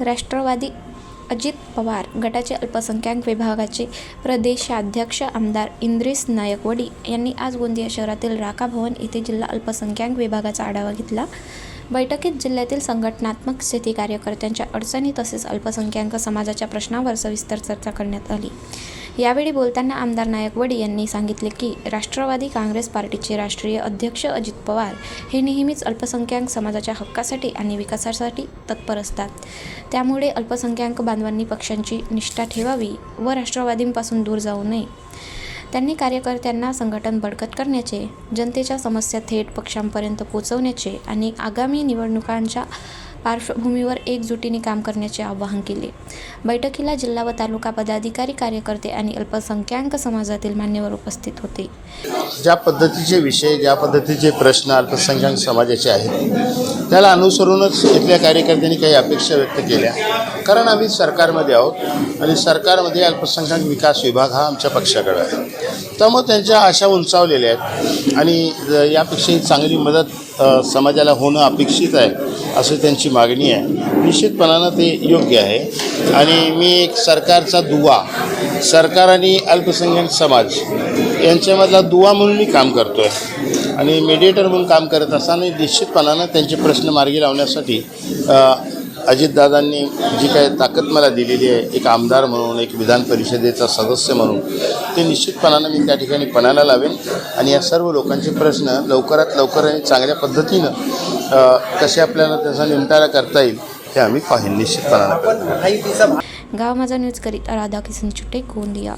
राष्ट्रवादी अजित पवार गटाचे अल्पसंख्याक विभागाचे प्रदेशाध्यक्ष आमदार इंद्रिस नायकवडी यांनी आज गोंदिया शहरातील राका भवन येथे जिल्हा अल्पसंख्याक विभागाचा आढावा घेतला. बैठकीत जिल्ह्यातील संघटनात्मक स्थिती कार्यकर्त्यांच्या अडचणी तसेच अल्पसंख्याक समाजाच्या प्रश्नावर सविस्तर चर्चा करण्यात आली. यावेळी बोलताना आमदार नायकवडी यांनी सांगितले की राष्ट्रवादी काँग्रेस पार्टीचे राष्ट्रीय अध्यक्ष अजित पवार हे नेहमीच अल्पसंख्याक समाजाच्या हक्कासाठी आणि विकासासाठी तत्पर असतात. त्यामुळे अल्पसंख्याक बांधवांनी पक्षांची निष्ठा ठेवावी व राष्ट्रवादींपासून दूर जाऊ नये. त्यांनी कार्यकर्त्यांना संघटन बळकट करण्याचे जनतेच्या समस्या थेट पक्षांपर्यंत पोचवण्याचे आणि आगामी निवडणुकांच्या पार्श्वभूमीवर एकजुटीने काम करण्याचे आवाहन केले. बैठकीला जिल्हा व तालुका पदाधिकारी कार्यकर्ते आणि अल्पसंख्याक समाजातील मान्यवर उपस्थित होते. ज्या पद्धतीचे विषय ज्या पद्धतीचे प्रश्न अल्पसंख्याक समाजाचे आहेत त्याला अनुसरूनच इथल्या कार्यकर्त्यांनी काही अपेक्षा व्यक्त केल्या. कारण आम्ही सरकारमध्ये आहोत आणि सरकारमध्ये अल्पसंख्याक विकास विभाग हा आमच्या पक्षाकडे आहे. त्यामुळे त्यांच्या आशा उंचावलेल्या आहेत. आणि यापेक्षाही चांगली मदत समाजाला होणं अपेक्षित आहे असं त्यांची मागणी आहे. निश्चितपणानं ते योग्य आहे. आणि मी एक सरकारचा दुवा सरकार आणि अल्पसंख्याक समाज यांच्यामधला दुवा म्हणून मी काम करतो आहे आणि मेडिएटर म्हणून काम करत असताना निश्चितपणानं त्यांचे प्रश्न मार्गी लावण्यासाठी अजितदादांनी जी काय ताकद मला दिलेली आहे एक आमदार म्हणून एक विधान परिषदेचा सदस्य म्हणून ते निश्चितपणानं मी त्या ठिकाणी पणाला लावेन. आणि या सर्व लोकांचे प्रश्न लवकरात लवकर आणि चांगल्या पद्धतीनं कसे आपल्याला त्याचा निमटारा करता येईल हे आम्ही पाहीन निश्चितपणानं. गाव माझा न्यूज करीत राधा किसन चुटे गोंदिया.